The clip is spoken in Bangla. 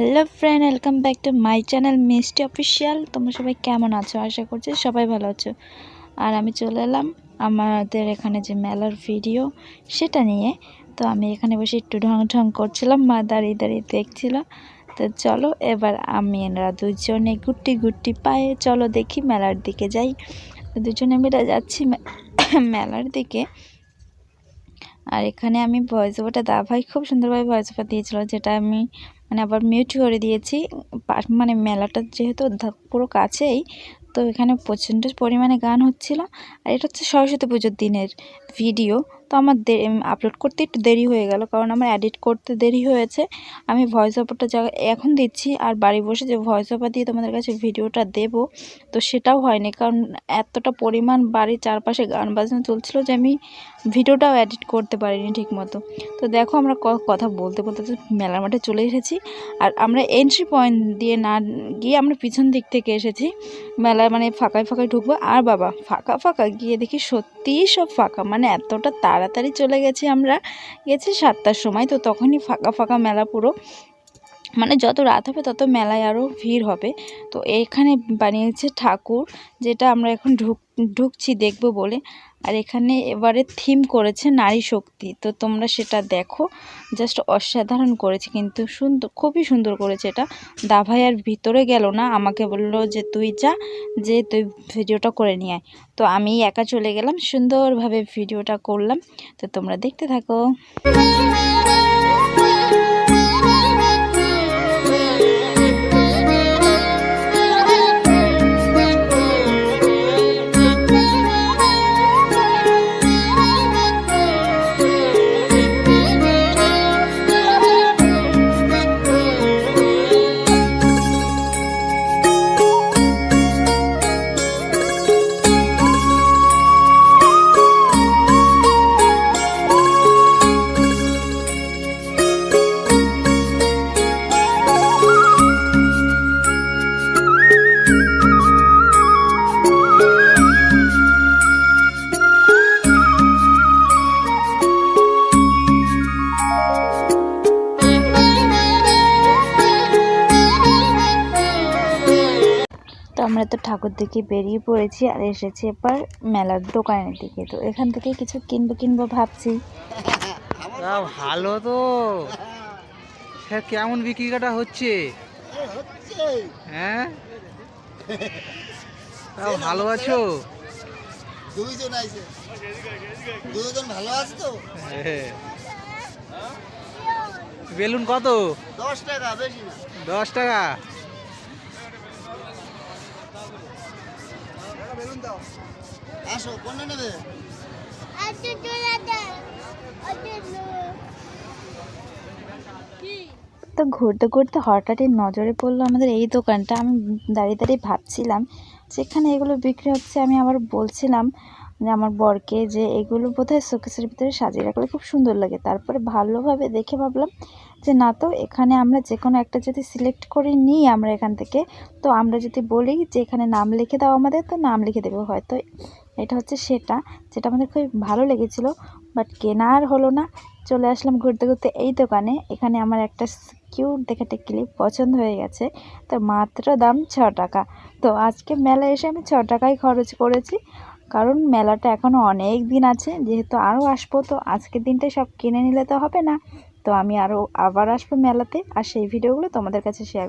Hello friend welcome back to my channel Mishti official তোমরা সবাই কেমন আছো? আশা করছি সবাই ভালো আছো। আর আমি চলে এলাম আমাদের এখানে যে মেলার ভিডিও সেটা নিয়ে। তো আমি এখানে বসে একটু ঢং ঢং করছিলাম, মা দাঁড়িয়ে দাঁড়িয়ে দেখছিল। তো চলো, এবার আমি এনারা দুজনে গুটি গুটি পায়ে, চলো দেখি মেলার দিকে যাই। দুজনে মিলে যাচ্ছি মেলার দিকে। আর এখানে আমি ভয়েস ওভারটা দা ভাই খুব সুন্দরভাবে ভয়েস ওভার দিয়েছিল, যেটা আমি মানে আবার মিউট করে দিয়েছি। মানে মেলাটা যেহেতু পুরো কাছেই, তো এখানে প্রচণ্ড পরিমাণে গান হচ্ছিল। আর এটা হচ্ছে সরস্বতী পুজোর দিনের ভিডিও তো আমার আপলোড করতে একটু দেরি হয়ে গেল, কারণ আমার এডিট করতে দেরি হয়েছে। আমি ভয়েস ওভারটা জায়গা এখন দিচ্ছি, আর বাড়ি বসে যে ভয়েস ওভার দিয়ে তোমাদের কাছে ভিডিওটা দেব, তো সেটাও হয়নি, কারণ এতটা পরিমাণ বাড়ির চারপাশে গান বাজনা চলছিল যে আমি ভিডিওটাও এডিট করতে পারিনি ঠিক মতো তো দেখো আমরা কথা বলতে বলতে তো মেলার মাঠে চলে এসেছি, আর আমরা এন্ট্রি পয়েন্ট দিয়ে না গিয়ে আমরা পিছন দিক থেকে এসেছি মেলায় মানে ফাঁকায় ফাঁকায় ঢুকবো, আর বাবা, ফাঁকা ফাঁকা গিয়ে দেখি সত্যিই সব ফাঁকা মানে এতটা তাড়াতাড়ি চলে গেছি আমরা। গেছি সাতটার সময় তো তখনই ফাঁকা ফাঁকা মেলা পুরো। মানে যত রাত হবে, তত মেলায় আরও ভিড় হবে। তো এখানে বানিয়েছে ঠাকুর, যেটা আমরা এখন ঢুক, ঢুকছি দেখব বলে। আর এখানে এবারে থিম করেছে নারী শক্তি। তো তোমরা সেটা দেখো। জাস্ট অসাধারণ করেছে, কিন্তু সুন্দর, খুবই সুন্দর করেছে এটা। দাভাই আর ভিতরে গেল না, আমাকে বলল যে, তুই যা, যে তুই ভিডিওটা করে নিয়ে আয়। তো আমি একা চলে গেলাম, সুন্দরভাবে ভিডিওটা করলাম। তো তোমরা দেখতে থাকো। আমরা তো ঠাকুর দেখে বেরিয়ে পড়েছি আর এসেছি এবার মেলার দোকানের দিকে। তো এখান থেকে কিছু কিনবো কিনবো ভাবছি। ভালো তো। হ্যাঁ কেমন বিক্রিটা হচ্ছে? হ্যাঁ? ভালো আছো? দুইজন আইছে। দুজন ভালো আছে তো? হ্যাঁ। বেলুন কত? দশ টাকা বেশি দশ টাকা? বেলুন দাও। আসো কোনটা নেবে? তো ঘুরতে ঘুরতে হঠাৎই নজরে পড়ল আমাদের এই দোকানটা। আমি দাঁড়িয়ে দাঁড়িয়ে ভাবছিলাম যেখানে এগুলো বিক্রি হচ্ছে আমি আবার বলছিলাম যে আমার বরকে যে এগুলো বোধহয় শোকেসের ভিতরে সাজিয়ে রাখলে খুব সুন্দর লাগে। তারপরে ভালোভাবে দেখে ভাবলাম যে, না তো, এখানে আমরা যে কোনো একটা যদি সিলেক্ট করে নিই আমরা এখান থেকে, তো আমরা যদি বলি যে এখানে নাম লিখে দাও আমাদের, তো নাম লিখে দেবো হয়তো। এটা হচ্ছে সেটা, যেটা আমাদের খুবই ভালো লেগেছিল, বাট কেনা আর হলো না। চলে আসলাম ঘুরতে ঘুরতে এই দোকানে। এখানে আমার একটা কিউট দেখে একটা ক্লিপ পছন্দ হয়ে গেছে তো মাত্র দাম ছ টাকা। তো আজকে মেলা এসে আমি ছ টাকাই খরচ করেছি। কারণ মেলাটা এখনও অনেক দিন আছে, যেহেতু আরও আসব, তো আজকের দিনটাই সব কিনে নিলে তো হবে না। তো আমি আরও আবার আসব মেলাতে, আর সেই ভিডিওগুলো তোমাদের কাছে শেয়ার